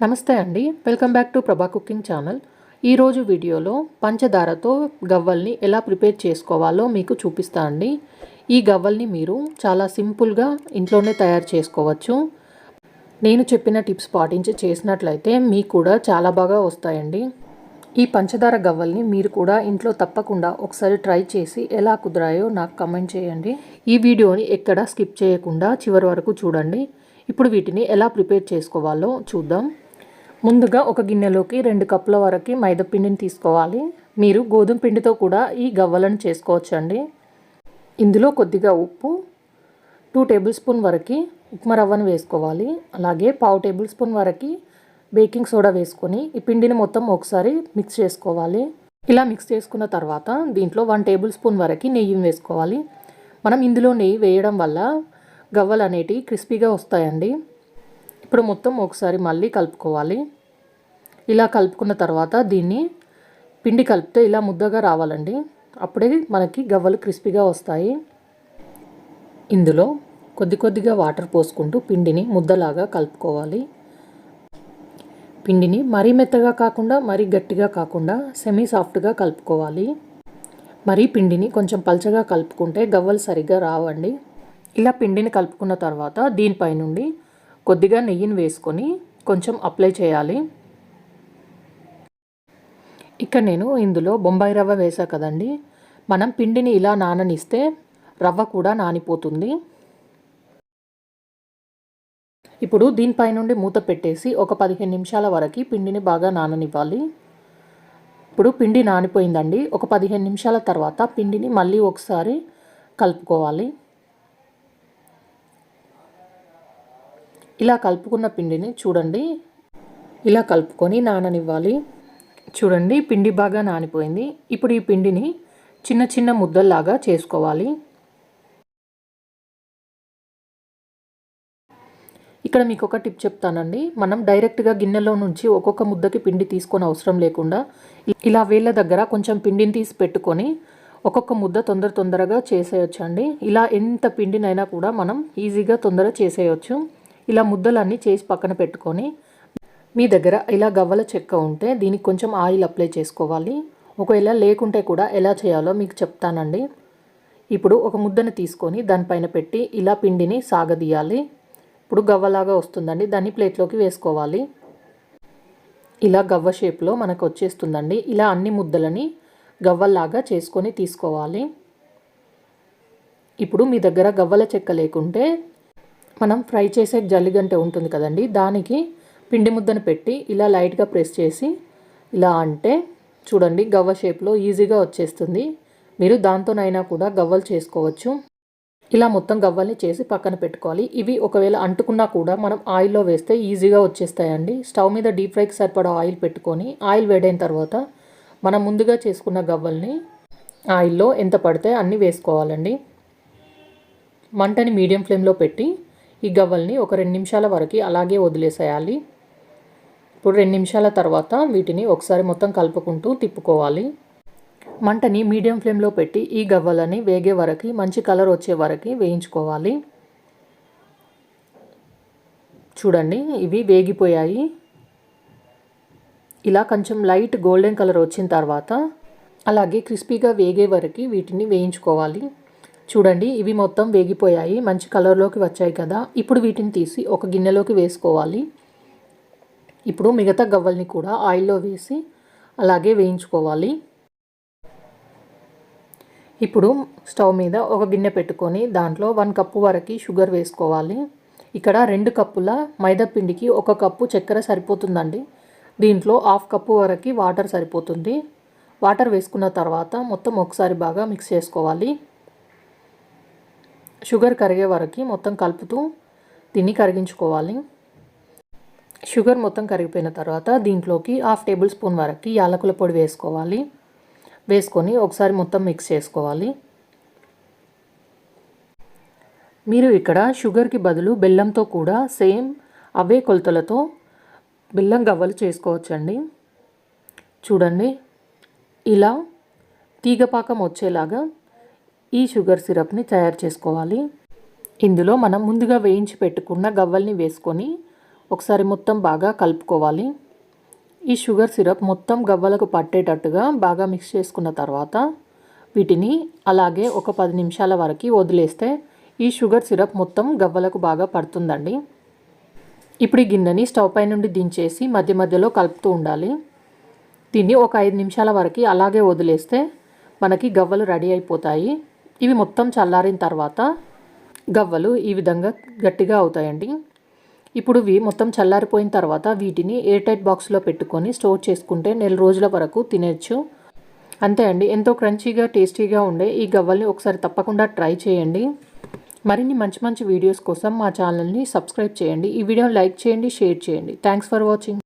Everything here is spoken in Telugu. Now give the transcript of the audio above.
నమస్తే అండి. Welcome back to Prabha cooking channel ఈరోజు వీడియోలో పంచదారతో గవ్వల్ని ఎలా ప్రిపేర్ చేసుకోవాలో మీకు చూపిస్తా అండి. ఈ గవ్వల్ని మీరు చాలా సింపుల్గా ఇంట్లోనే తయారు చేసుకోవచ్చు. నేను చెప్పిన టిప్స్ పాటించి చేసినట్లయితే మీకు కూడా చాలా బాగా వస్తాయండి. ఈ పంచదార గవ్వల్ని మీరు కూడా ఇంట్లో తప్పకుండా ఒకసారి ట్రై చేసి ఎలా కుదిరాయో నాకు కమెంట్ చేయండి. ఈ వీడియోని ఎక్కడ స్కిప్ చేయకుండా చివరి వరకు చూడండి. ఇప్పుడు వీటిని ఎలా ప్రిపేర్ చేసుకోవాలో చూద్దాం. ముందుగా ఒక గిన్నెలోకి రెండు కప్పుల వరకు మైదాపిండిని తీసుకోవాలి. మీరు గోధుమ పిండితో కూడా ఈ గవ్వలను చేసుకోవచ్చండి. ఇందులో కొద్దిగా ఉప్పు టూ టేబుల్ స్పూన్ వరకు ఉప్మా రవ్వను వేసుకోవాలి. అలాగే పావు టేబుల్ స్పూన్ వరకు బేకింగ్ సోడా వేసుకొని ఈ పిండిని మొత్తం ఒకసారి మిక్స్ చేసుకోవాలి. ఇలా మిక్స్ చేసుకున్న తర్వాత దీంట్లో వన్ టేబుల్ స్పూన్ వరకు నెయ్యి వేసుకోవాలి. మనం ఇందులో నెయ్యి వేయడం వల్ల గవ్వలు అనేటివి క్రిస్పీగా వస్తాయండి. ఇప్పుడు మొత్తం ఒకసారి మళ్ళీ కలుపుకోవాలి. ఇలా కలుపుకున్న తర్వాత దీన్ని పిండి కలిపితే ఇలా ముద్దగా రావాలండి. అప్పుడే మనకి గవ్వలు క్రిస్పీగా వస్తాయి. ఇందులో కొద్ది కొద్దిగా వాటర్ పోసుకుంటూ పిండిని ముద్దలాగా కలుపుకోవాలి. పిండిని మరీ మెత్తగా కాకుండా మరీ గట్టిగా కాకుండా సెమీ సాఫ్ట్గా కలుపుకోవాలి. మరీ పిండిని కొంచెం పల్చగా కలుపుకుంటే గవ్వలు సరిగ్గా రావండి. ఇలా పిండిని కలుపుకున్న తర్వాత దీనిపై నుండి కొద్దిగా నెయ్యిని వేసుకొని కొంచెం అప్లై చేయాలి. ఇక్కడ నేను ఇందులో బొంబాయి రవ్వ వేసా కదండి. మనం పిండిని ఇలా నాననిస్తే రవ్వ కూడా నానిపోతుంది. ఇప్పుడు దీనిపై నుండి మూత పెట్టేసి ఒక పదిహేను నిమిషాల వరకు పిండిని బాగా నాననివ్వాలి. ఇప్పుడు పిండి నానిపోయిందండి. ఒక పదిహేను నిమిషాల తర్వాత పిండిని మళ్ళీ ఒకసారి కలుపుకోవాలి. ఇలా కలుపుకున్న పిండిని చూడండి. ఇలా కలుపుకొని నాననివ్వాలి. చూడండి పిండి బాగా నానిపోయింది. ఇప్పుడు ఈ పిండిని చిన్న చిన్న ముద్దల్లాగా చేసుకోవాలి. ఇక్కడ మీకు ఒక టిప్ చెప్తానండి. మనం డైరెక్ట్గా గిన్నెలో నుంచి ఒక్కొక్క ముద్దకి పిండి తీసుకొని అవసరం లేకుండా ఇలా వేళ్ళ దగ్గర కొంచెం పిండిని తీసి పెట్టుకొని ఒక్కొక్క ముద్ద తొందర తొందరగా చేసేయచ్చు అండి ఇలా ఎంత పిండినైనా కూడా మనం ఈజీగా తొందర చేసేయచ్చు. ఇలా ముద్దలన్నీ చేసి పక్కన పెట్టుకొని మీ దగ్గర ఇలా గవ్వల చెక్క ఉంటే దీనికి కొంచెం ఆయిల్ అప్లై చేసుకోవాలి. ఒకవేళ లేకుంటే కూడా ఎలా చేయాలో మీకు చెప్తానండి. ఇప్పుడు ఒక ముద్దను తీసుకొని దానిపైన పెట్టి ఇలా పిండిని సాగదీయాలి. ఇప్పుడు గవ్వలాగా వస్తుందండి. దాన్ని ప్లేట్లోకి వేసుకోవాలి. ఇలా గవ్వ షేప్లో మనకు వచ్చేస్తుందండి. ఇలా అన్ని ముద్దలని గవ్వల్లాగా చేసుకొని తీసుకోవాలి. ఇప్పుడు మీ దగ్గర గవ్వల చెక్క లేకుంటే మనం ఫ్రై చేసే జల్లిగంట ఉంటుంది కదండి దానికి పిండి ముద్దను పెట్టి ఇలా లైట్గా ప్రెస్ చేసి ఇలా అంటే చూడండి గవ్వ షేప్లో ఈజీగా వచ్చేస్తుంది. మీరు దాంతోనైనా కూడా గవ్వలు చేసుకోవచ్చు. ఇలా మొత్తం గవ్వల్ని చేసి పక్కన పెట్టుకోవాలి. ఇవి ఒకవేళ అంటుకున్నా కూడా మనం ఆయిల్లో వేస్తే ఈజీగా వచ్చేస్తాయండి. స్టవ్ మీద డీప్ ఫ్రైకి సరిపడా ఆయిల్ పెట్టుకొని ఆయిల్ వేడైన తర్వాత మనం ముందుగా చేసుకున్న గవ్వల్ని ఆయిల్లో ఎంత పడితే అన్నీ వేసుకోవాలండి. మంటని మీడియం ఫ్లేమ్లో పెట్టి ఈ గవ్వల్ని ఒక రెండు నిమిషాల వరకు అలాగే వదిలేసేయాలి. ఇప్పుడు రెండు నిమిషాల తర్వాత వీటిని ఒకసారి మొత్తం కలుపుకుంటూ తిప్పుకోవాలి. మంటని మీడియం ఫ్లేమ్లో పెట్టి ఈ గవ్వలని వేగే వరకు మంచి కలర్ వచ్చే వరకు వేయించుకోవాలి. చూడండి ఇవి వేగిపోయాయి. ఇలా కొంచెం లైట్ గోల్డెన్ కలర్ వచ్చిన తర్వాత అలాగే క్రిస్పీగా వేగే వరకు వీటిని వేయించుకోవాలి. చూడండి ఇవి మొత్తం వేగిపోయాయి మంచి కలర్లోకి వచ్చాయి కదా. ఇప్పుడు వీటిని తీసి ఒక గిన్నెలోకి వేసుకోవాలి. ఇప్పుడు మిగతా గవ్వల్ని కూడా ఆయిల్లో వేసి అలాగే వేయించుకోవాలి. ఇప్పుడు స్టవ్ మీద ఒక గిన్నె పెట్టుకొని దాంట్లో వన్ కప్పు వరకు షుగర్ వేసుకోవాలి. ఇక్కడ రెండు కప్పుల మైదాపిండికి ఒక కప్పు చక్కెర సరిపోతుందండి. దీంట్లో హాఫ్ కప్పు వరకు వాటర్ సరిపోతుంది. వాటర్ వేసుకున్న తర్వాత మొత్తం ఒకసారి బాగా మిక్స్ చేసుకోవాలి. షుగర్ కరిగే వరకు మొత్తం కలుపుతూ దీన్ని కరిగించుకోవాలి. షుగర్ మొత్తం కరిగిపోయిన తర్వాత దీంట్లోకి హాఫ్ టేబుల్ స్పూన్ వరకు యాలకుల పొడి వేసుకోవాలి. వేసుకొని ఒకసారి మొత్తం మిక్స్ చేసుకోవాలి. మీరు ఇక్కడ షుగర్కి బదులు బెల్లంతో కూడా సేమ్ అవే కొలతలతో బెల్లం గవ్వలు చేసుకోవచ్చండి. చూడండి ఇలా తీగపాకం వచ్చేలాగా ఈ షుగర్ సిరప్ని తయారు చేసుకోవాలి. ఇందులో మనం ముందుగా వేయించి పెట్టుకున్న గవ్వల్ని వేసుకొని ఒకసారి మొత్తం బాగా కలుపుకోవాలి. ఈ షుగర్ సిరప్ మొత్తం గవ్వలకు పట్టేటట్టుగా బాగా మిక్స్ చేసుకున్న తర్వాత వీటిని అలాగే ఒక పది నిమిషాల వరకు వదిలేస్తే ఈ షుగర్ సిరప్ మొత్తం గవ్వలకు బాగా పడుతుందండి. ఇప్పుడు ఈ గిన్నెని స్టవ్ పై నుండి దించేసి మధ్య మధ్యలో కలుపుతూ ఉండాలి. దీన్ని ఒక ఐదు నిమిషాల వరకు అలాగే వదిలేస్తే మనకి గవ్వలు రెడీ అయిపోతాయి. ఇవి మొత్తం చల్లారిన తర్వాత గవ్వలు ఈ విధంగా గట్టిగా అవుతాయండి. ఇప్పుడు ఇవి మొత్తం చల్లారిపోయిన తర్వాత వీటిని ఎయిర్ టైట్ బాక్స్లో పెట్టుకొని స్టోర్ చేసుకుంటే నెల రోజుల వరకు తినచ్చు. అంతే అండి. ఎంతో క్రంచీగా టేస్టీగా ఉండే ఈ గవ్వల్ని ఒకసారి తప్పకుండా ట్రై చేయండి. మరిన్ని మంచి మంచి వీడియోస్ కోసం మా ఛానల్ని సబ్స్క్రైబ్ చేయండి. ఈ వీడియోని లైక్ చేయండి షేర్ చేయండి. Thanks for watching